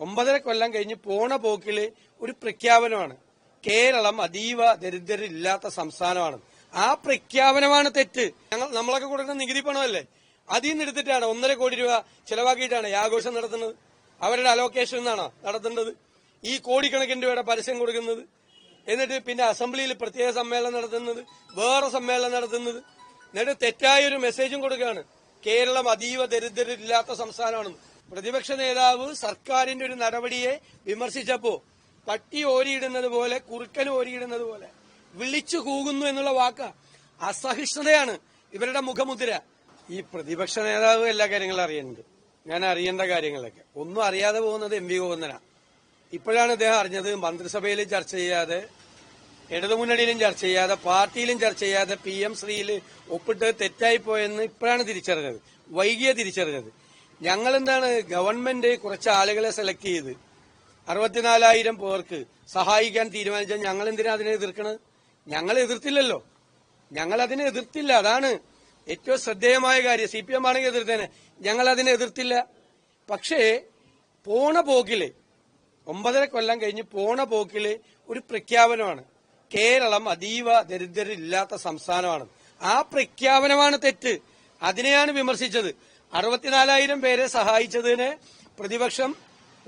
ഒമ്പതര കൊല്ലം കഴിഞ്ഞ് പോണ പോക്കിൽ ഒരു പ്രഖ്യാപനമാണ്. കേരളം അതീവ ദരിദ്രരില്ലാത്ത സംസ്ഥാനമാണ്. ആ പ്രഖ്യാപനമാണ് തെറ്റ്. ഞങ്ങൾ നമ്മളൊക്കെ കൊടുക്കുന്ന നികുതി പണമല്ലേ? അതിൽ നിന്ന് എടുത്തിട്ടാണ് ഒന്നര കോടി രൂപ ചെലവാക്കിയിട്ടാണ് ഈ ആഘോഷം നടത്തുന്നത്. അവരുടെ അലോക്കേഷൻ എന്നാണോ നടത്തേണ്ടത്? ഈ കോടിക്കണക്കിന് രൂപയുടെ പരസ്യം കൊടുക്കുന്നത്. എന്നിട്ട് പിന്നെ അസംബ്ലിയിൽ പ്രത്യേക സമ്മേളനം നടത്തുന്നത് വേറെ സമ്മേളനം നടത്തുന്നത്. എന്നിട്ട് തെറ്റായ ഒരു മെസ്സേജും കൊടുക്കുകയാണ്. കേരളം അതീവ ദരിദ്രരില്ലാത്ത സംസ്ഥാനമാണെന്ന്. പ്രതിപക്ഷ നേതാവ് സർക്കാരിന്റെ ഒരു നടപടിയെ വിമർശിച്ചപ്പോ പട്ടി ഓരിയിടുന്നത് പോലെ കുറുക്കൻ ഓരിയിടുന്നത് പോലെ വിളിച്ചു കൂകുന്നു എന്നുള്ള വാക്ക് അസഹിഷ്ണുതയാണ് ഇവരുടെ മുഖമുദ്ര. ഈ പ്രതിപക്ഷ നേതാവ് എല്ലാ കാര്യങ്ങളും അറിയുന്നുണ്ട്. ഞാൻ അറിയേണ്ട കാര്യങ്ങളൊക്കെ. ഒന്നും അറിയാതെ പോകുന്നത് എം വി ഗോവിന്ദനാ. ഇപ്പോഴാണ് അദ്ദേഹം അറിഞ്ഞത് മന്ത്രിസഭയിൽ ചർച്ച ചെയ്യാതെ ഇടതുമുന്നണിയിലും ചർച്ച ചെയ്യാതെ പാർട്ടിയിലും ചർച്ച ചെയ്യാതെ പി എം ശ്രീയിൽ ഒപ്പിട്ട് തെറ്റായി പോയെന്ന് ഇപ്പോഴാണ് തിരിച്ചറിഞ്ഞത്. വൈകിയ തിരിച്ചറിഞ്ഞത്. ഞങ്ങൾ എന്താണ് ഗവൺമെന്റ് കുറച്ച് ആളുകളെ സെലക്ട് ചെയ്ത് അറുപത്തിനാലായിരം പേർക്ക് സഹായിക്കാൻ തീരുമാനിച്ചാൽ ഞങ്ങൾ എന്തിനാ അതിനെ എതിർക്കണത്? ഞങ്ങൾ എതിർത്തില്ലല്ലോ. ഞങ്ങൾ അതിനെ എതിർത്തില്ല. അതാണ് ഏറ്റവും ശ്രദ്ധേയമായ കാര്യം. സി പി എം ആണെങ്കിൽ എതിർത്തേനെ. ഞങ്ങൾ അതിനെ എതിർത്തില്ല. പക്ഷേ പോണ പോക്കിൽ ഒമ്പതര കൊല്ലം കഴിഞ്ഞ് പോണ പോക്കിൽ ഒരു പ്രഖ്യാപനമാണ്. കേരളം അതീവ ദരിദ്രരില്ലാത്ത സംസ്ഥാനമാണ്. ആ പ്രഖ്യാപനമാണ് തെറ്റ്. അതിനെയാണ് വിമർശിച്ചത്. അറുപത്തിനാലായിരം പേരെ സഹായിച്ചതിന് പ്രതിപക്ഷം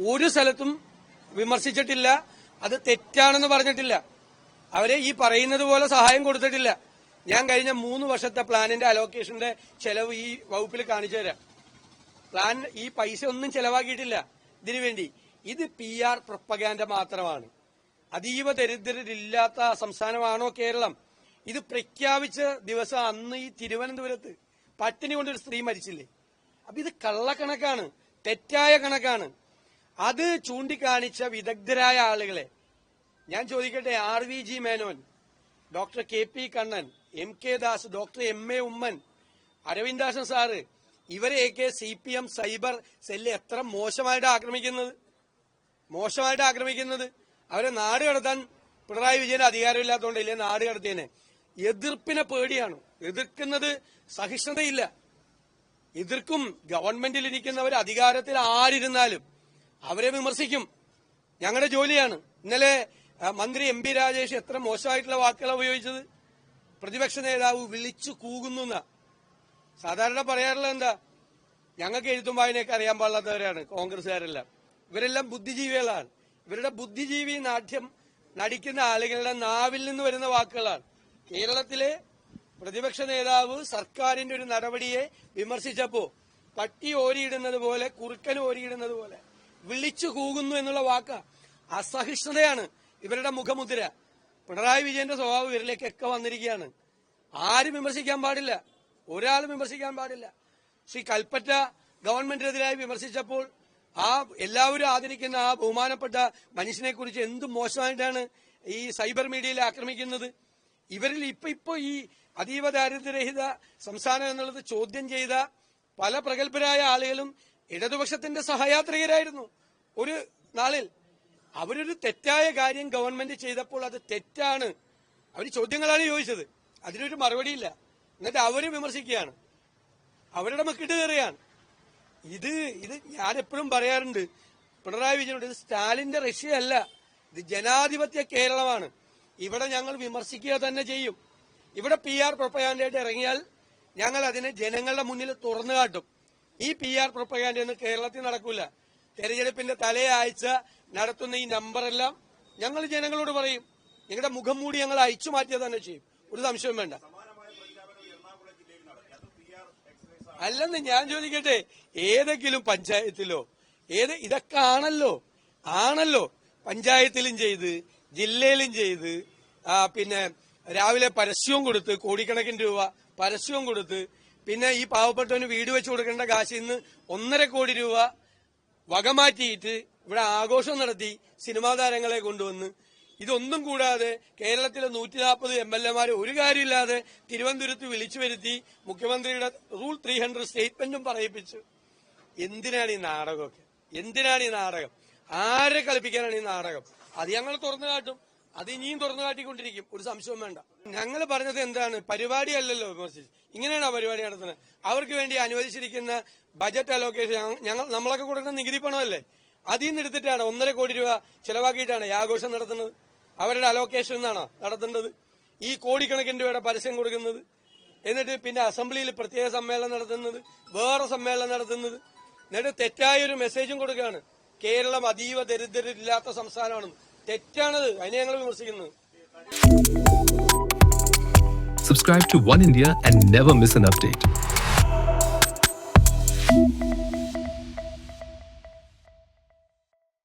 ഒരു സ്ഥലത്തും വിമർശിച്ചിട്ടില്ല. അത് തെറ്റാണെന്ന് പറഞ്ഞിട്ടില്ല. അവരെ ഈ പറയുന്നത് പോലെ സഹായം കൊടുത്തിട്ടില്ല. ഞാൻ കഴിഞ്ഞ മൂന്ന് വർഷത്തെ പ്ലാനിന്റെ അലോക്കേഷന്റെ ചെലവ് ഈ വകുപ്പിൽ കാണിച്ചു തരാം. പ്ലാൻ ഈ പൈസ ഒന്നും ചെലവാക്കിയിട്ടില്ല. ഇതിനുവേണ്ടി ഇത് പി ആർ പ്രൊപ്പഗാൻഡ മാത്രമാണ്. അതീവ ദരിദ്രരില്ലാത്ത സംസ്ഥാനമാണോ കേരളം? ഇത് പ്രഖ്യാപിച്ച ദിവസം അന്ന് ഈ തിരുവനന്തപുരത്ത് പട്ടിണി കൊണ്ടൊരു സ്ത്രീ മരിച്ചില്ലേ? അപ്പൊ ഇത് കള്ളക്കണക്കാണ് തെറ്റായ കണക്കാണ്. അത് ചൂണ്ടിക്കാണിച്ച വിദഗ്ധരായ ആളുകളെ ഞാൻ ചോദിക്കട്ടെ R V G Menon doctor K P Kannan M K Das doctor M A Oommen Aravindasan sir ഇവരെയൊക്കെ C P M cyber cell എത്ര മോശമായിട്ട് ആക്രമിക്കുന്നത്? മോശമായിട്ട് ആക്രമിക്കുന്നത്? അവരെ നാട് കടത്താൻ പിണറായി വിജയൻ അധികാരമില്ലാത്തതുകൊണ്ട് ഇല്ലേ നാട് കടത്തിയനെ? എതിർപ്പിനെ പേടിയാണ്. എതിർക്കുന്നത് സഹിഷ്ണുതയില്ല. എതിർക്കും ഗവൺമെന്റിൽ ഇരിക്കുന്നവർ അധികാരത്തിൽ ആരിരുന്നാലും അവരെ വിമർശിക്കും. ഞങ്ങളുടെ ജോലിയാണ്. ഇന്നലെ മന്ത്രി എം പി രാജേഷ് എത്ര മോശമായിട്ടുള്ള വാക്കുകളാണ് ഉപയോഗിച്ചത്? പ്രതിപക്ഷ നേതാവ് വിളിച്ചു കൂകുന്നു സാധാരണ പറയാറുള്ളത് എന്താ? ഞങ്ങൾക്ക് എഴുത്തും വായനയൊക്കെ അറിയാൻ പാടില്ലാത്തവരാണ് കോൺഗ്രസ്സുകാരെല്ലാം. ഇവരെല്ലാം ബുദ്ധിജീവികളാണ്. ഇവരുടെ ബുദ്ധിജീവി നാട്യം നടിക്കുന്ന ആളുകളുടെ നാവിൽ നിന്ന് വരുന്ന വാക്കുകളാണ്. കേരളത്തിലെ പ്രതിപക്ഷ നേതാവ് സർക്കാരിന്റെ ഒരു നടപടിയെ വിമർശിച്ചപ്പോ പട്ടി ഓരിയിടുന്നത് പോലെ കുറുക്കൻ ഓരിയിടുന്നത് പോലെ വിളിച്ചു കൂകുന്നു എന്നുള്ള വാക്ക് അസഹിഷ്ണുതയാണ് ഇവരുടെ മുഖമുദ്ര. പിണറായി വിജയന്റെ സ്വഭാവം ഇവരിലേക്കൊക്കെ വന്നിരിക്കുകയാണ്. ആരും വിമർശിക്കാൻ പാടില്ല. ഒരാളും വിമർശിക്കാൻ പാടില്ല. ശ്രീ കൽപ്പറ്റ ഗവൺമെന്റിനെതിരായി വിമർശിച്ചപ്പോൾ ആ എല്ലാവരും ആദരിക്കുന്ന ആ ബഹുമാനപ്പെട്ട മനുഷ്യനെ കുറിച്ച് എന്ത് മോശമായിട്ടാണ് ഈ സൈബർ മീഡിയയിൽ ആക്രമിക്കുന്നത്? ഇവരിൽ ഇപ്പൊ ഇപ്പൊ ഈ അതീവ ദാരിദ്ര്യരഹിത സംസ്ഥാനം എന്നുള്ളത് ചോദ്യം ചെയ്ത പല പ്രഗത്ഭരായ ആളുകളും ഇടതുപക്ഷത്തിന്റെ സഹയാത്രികരായിരുന്നു. ഒരു നാളിൽ അവരൊരു തെറ്റായ കാര്യം ഗവൺമെന്റ് ചെയ്തപ്പോൾ അത് തെറ്റാണ്. അവർ ചോദ്യങ്ങളാണ് ചോദിച്ചത്. അതിനൊരു മറുപടിയില്ല. എന്നിട്ട് അവർ വിമർശിക്കുകയാണ്. അവരുടെ മക്കിട്ട് കയറുകയാണ്. ഇത് ഇത് ഞാൻ എപ്പോഴും പറയാറുണ്ട്. പിണറായി വിജയനോട് ഇത് സ്റ്റാലിന്റെ റഷ്യ അല്ല ഇത് ജനാധിപത്യ കേരളമാണ്. ഇവിടെ ഞങ്ങൾ വിമർശിക്കുക തന്നെ ചെയ്യും. ഇവിടെ പി ആർ പ്രൊപ്പയാൻഡായിട്ട് ഇറങ്ങിയാൽ ഞങ്ങൾ അതിനെ ജനങ്ങളുടെ മുന്നിൽ തുറന്നു കാട്ടും. ഈ പി ആർ പ്രൊപ്പയാൻഡ ഒന്നും കേരളത്തിൽ നടക്കൂല. തെരഞ്ഞെടുപ്പിന്റെ തലയാഴ്ച നടത്തുന്ന ഈ നമ്പറെല്ലാം ഞങ്ങൾ ജനങ്ങളോട് പറയും. നിങ്ങളുടെ മുഖം മൂടി ഞങ്ങൾ അയച്ചു മാറ്റിയത് തന്നെ ചെയ്യും. ഒരു സംശയം വേണ്ട. അല്ലെന്ന് ഞാൻ ചോദിക്കട്ടെ ഏതെങ്കിലും പഞ്ചായത്തിലോ ഏത് ഇതൊക്കെ ആണല്ലോ ആണല്ലോ പഞ്ചായത്തിലും ചെയ്ത് ജില്ലയിലും ചെയ്ത് പിന്നെ രാവിലെ പരസ്യവും കൊടുത്ത് കോടിക്കണക്കിന് രൂപ പരസ്യവും കൊടുത്ത് പിന്നെ ഈ പാവപ്പെട്ടവന് വീട് വെച്ച് കൊടുക്കേണ്ട കാശിൽ നിന്ന് ഒന്നര കോടി രൂപ വകമാറ്റിയിട്ട് ഇവിടെ ആഘോഷം നടത്തി സിനിമാ താരങ്ങളെ കൊണ്ടുവന്ന്. ഇതൊന്നും കൂടാതെ കേരളത്തിലെ നൂറ്റി നാൽപ്പത് എം എൽ എമാരെ ഒരു കാര്യമില്ലാതെ തിരുവനന്തപുരത്ത് വിളിച്ചു വരുത്തി മുഖ്യമന്ത്രിയുടെ റൂൾ ത്രീ ഹൺഡ്രഡ് സ്റ്റേറ്റ്മെന്റും പറയിപ്പിച്ചു. എന്തിനാണ് ഈ നാടകമൊക്കെ? എന്തിനാണ് ഈ നാടകം? ആരെ കളിപ്പിക്കാനാണ് ഈ നാടകം? അത് ഞങ്ങൾ തുറന്നു കാട്ടും. അത് ഇനിയും തുറന്നു കാട്ടിക്കൊണ്ടിരിക്കും. ഒരു സംശയവും വേണ്ട. ഞങ്ങൾ പറഞ്ഞത് എന്താണ്? പരിപാടി അല്ലല്ലോ വിമർശിച്ച്. ഇങ്ങനെയാണ് ആ പരിപാടി നടത്തുന്നത്? അവർക്ക് വേണ്ടി അനുവദിച്ചിരിക്കുന്ന ബജറ്റ് അലോക്കേഷൻ ഞങ്ങൾ നമ്മളൊക്കെ കൊടുക്കുന്ന നികുതി പണമല്ലേ? അതിൽ നിന്ന് എടുത്തിട്ടാണ് ഒന്നര കോടി രൂപ ചെലവാക്കിയിട്ടാണ് ഈ ആഘോഷം നടത്തുന്നത്. അവരുടെ അലോക്കേഷൻ എന്നാണോ നടത്തേണ്ടത്? ഈ കോടിക്കണക്കിന് രൂപയുടെ പരസ്യം കൊടുക്കുന്നത്. എന്നിട്ട് പിന്നെ അസംബ്ലിയിൽ പ്രത്യേക സമ്മേളനം നടത്തുന്നത്. വേറെ സമ്മേളനം നടത്തുന്നത്. എന്നിട്ട് തെറ്റായ ഒരു മെസ്സേജും കൊടുക്കുകയാണ്. കേരളം അതീവ ദരിദ്രരില്ലാത്ത സംസ്ഥാനമാണ്. തെറ്റാണത്. അതിനെ ഞങ്ങൾ വിമർശിക്കുന്നത് Subscribe to One India and never miss an update.